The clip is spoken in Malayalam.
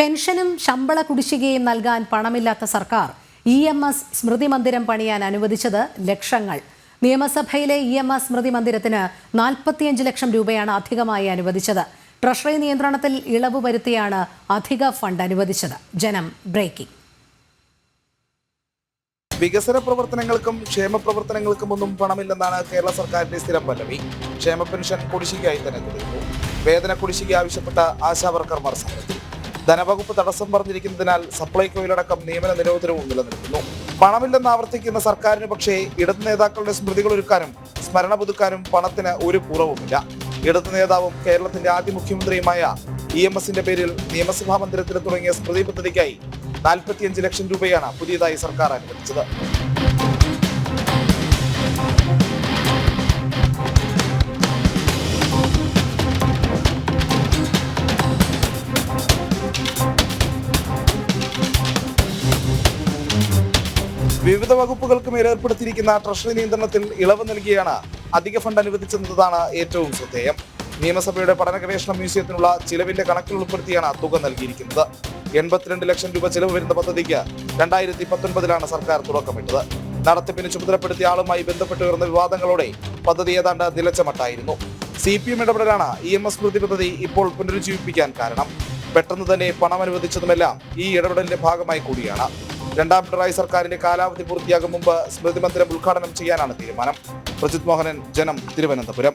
പെൻഷനും ശമ്പള കുടിശ്ശികയും നൽകാൻ പണമില്ലാത്ത സർക്കാർ ഇ എം എസ് സ്മൃതി മന്ദിരം പണിയാൻ അനുവദിച്ചത് ലക്ഷങ്ങൾ. നിയമസഭയിലെ ഇ എം എസ് സ്മൃതി മന്ദിരത്തിന് നാൽപ്പത്തിയഞ്ച് ലക്ഷം രൂപയാണ് അധികമായി അനുവദിച്ചത്. ട്രഷറി നിയന്ത്രണത്തിൽ ഇളവ് വരുത്തിയാണ് അധിക ഫണ്ട് അനുവദിച്ചത്. ജനം ബ്രേക്കിംഗ്. വികസന പ്രവർത്തനങ്ങൾക്കും ക്ഷേമ പ്രവർത്തനങ്ങൾക്കും ഒന്നും പണമില്ലെന്നാണ് കേരള സർക്കാരിന്റെ സ്ഥിരം പല്ലവി. ക്ഷേമ പെൻഷൻ കുടിശ്ശികയായി തന്നെ തുടരുന്നു. വേതന കുടിശ്ശിക ആവശ്യപ്പെട്ട ആശാവർക്കർമാർ സമരത്തിൽ ധനവകുപ്പ് തടസ്സം പറഞ്ഞിരിക്കുന്നതിനാൽ സപ്ലൈകോയിലടക്കം നിയമന നിരോധനവും നിലനിൽക്കുന്നു. പണമില്ലെന്ന് ആവർത്തിക്കുന്ന സർക്കാരിന് പക്ഷേ ഇടത് നേതാക്കളുടെ സ്മൃതികൾ ഒരുക്കാനും സ്മരണ പുതുക്കാനും പണത്തിന് ഒരു കുറവുമില്ല. ഇടത് നേതാവും കേരളത്തിന്റെ ആദ്യ മുഖ്യമന്ത്രിയുമായ ഇ എം എസിന്റെ പേരിൽ നിയമസഭാ മന്ദിരത്തിൽ തുടങ്ങിയ സ്മൃതി പദ്ധതിക്കായി നാൽപ്പത്തിയഞ്ച് ലക്ഷം രൂപയാണ് പുതിയതായി സർക്കാർ അനുവദിച്ചത്. വിവിധ വകുപ്പുകൾക്ക് മേൽ ഏർപ്പെടുത്തിയിരിക്കുന്ന ട്രഷറി നിയന്ത്രണത്തിൽ ഇളവ് നൽകിയാണ് അധിക ഫണ്ട് അനുവദിച്ചെന്നതാണ് ഏറ്റവും ശ്രദ്ധേയം. നിയമസഭയുടെ പഠന ഗവേഷണ മ്യൂസിയത്തിനുള്ള ചിലവിന്റെ കണക്കിൽ ഉൾപ്പെടുത്തിയാണ് തുക നൽകിയിരിക്കുന്നത്. എൺപത്തിരണ്ട് ലക്ഷം രൂപ ചിലവ് വരുന്ന പദ്ധതിക്ക് രണ്ടായിരത്തി പത്തൊൻപതിലാണ് സർക്കാർ തുടക്കമിട്ടത്. നടത്തിപ്പിന് ചുമതലപ്പെടുത്തിയ ആളുമായി ബന്ധപ്പെട്ട് ഉയർന്ന വിവാദങ്ങളോടെ പദ്ധതി ഏതാണ്ട് നിലച്ചമട്ടായിരുന്നു. സി പി എം ഇടപെടലാണ് ഇ എം എസ് സ്മൃതി പദ്ധതി ഇപ്പോൾ പുനരുജ്ജീവിപ്പിക്കാൻ കാരണം. പെട്ടെന്ന് തന്നെ പണം അനുവദിച്ചതുമെല്ലാം ഈ ഇടപെടലിന്റെ ഭാഗമായി കൂടിയാണ്. രണ്ടാം പിണറായി സർക്കാരിന്റെ കാലാവധി പൂർത്തിയാകും മുമ്പ് സ്മൃതി മന്ദിരം ഉദ്ഘാടനം ചെയ്യാനാണ് തീരുമാനം. പ്രജിത് മോഹനൻ ജനം തിരുവനന്തപുരം.